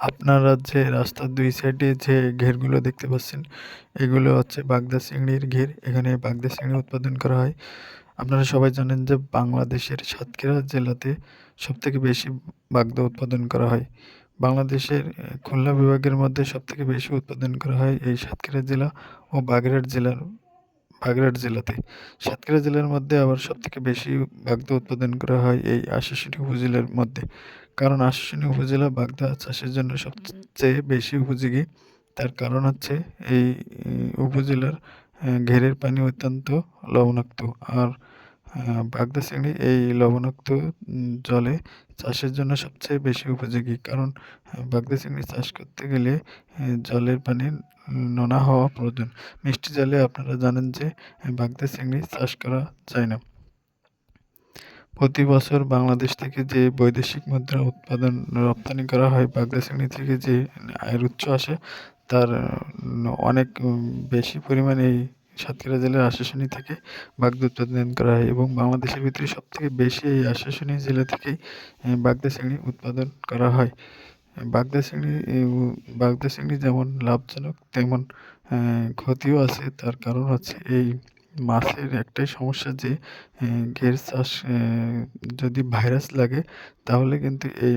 আপনারা যে রাস্তার দুই সাইডে যে ঘেরগুলো দেখতে পাচ্ছেন, এগুলো হচ্ছে বাগদা চিংড়ির ঘের। এখানে বাগদা চিংড়ি উৎপাদন করা হয়। আপনারা সবাই জানেন যে বাংলাদেশের সাতক্ষীরা জেলাতে সবথেকে বেশি বাগদা উৎপাদন করা হয়। বাংলাদেশের খুলনা বিভাগের মধ্যে সবথেকে বেশি উৎপাদন করা হয় এই সাতক্ষীরা জেলা ও বাগেরহাট জেলার বাগেরহাট জেলাতে। সাতক্ষীরা জেলার মধ্যে আবার সবথেকে বেশি বাগদা উৎপাদন করা হয় এই আশাশুনি উপজেলার মধ্যে। কারণ আশাশুনি উপজেলা বাগদা চাষের জন্য সবচেয়ে বেশি উপযোগী। তার কারণ হচ্ছে এই উপজেলার ঘেরের পানি অত্যন্ত লবণাক্ত। আর বাগদা চিংড়ি এই লবণাক্ত জলে চাষের জন্য সবচেয়ে বেশি উপযোগী। কারণ বাগদা চিংড়ি চাষ করতে গেলে জলের পানি নোনা হওয়া প্রয়োজন। মিষ্টি জলে আপনারা জানেন যে বাগদা চিংড়ি চাষ করা যায় না। প্রতি বছর বাংলাদেশ থেকে যে বৈদেশিক মুদ্রা উৎপাদন রপ্তানি করা হয় বাগদা চিংড়ি থেকে যে আয়ের উৎস আসে, তার অনেক বেশি পরিমাণে এই সাতক্ষীরা জেলার আশাশুনি থেকে বাগদা উৎপাদন করা হয় এবং বাংলাদেশের ভিতরে সবথেকে বেশি এই আশাশুনি জেলা থেকেই বাগদা চিংড়ি উৎপাদন করা হয়। বাগদা চিংড়ি বাগদা চিংড়ি যেমন লাভজনক, তেমন ক্ষতিও আছে। তার কারণ হচ্ছে এই মাছের একটাই সমস্যা যে ঘের চাষ যদি ভাইরাস লাগে, তাহলে কিন্তু এই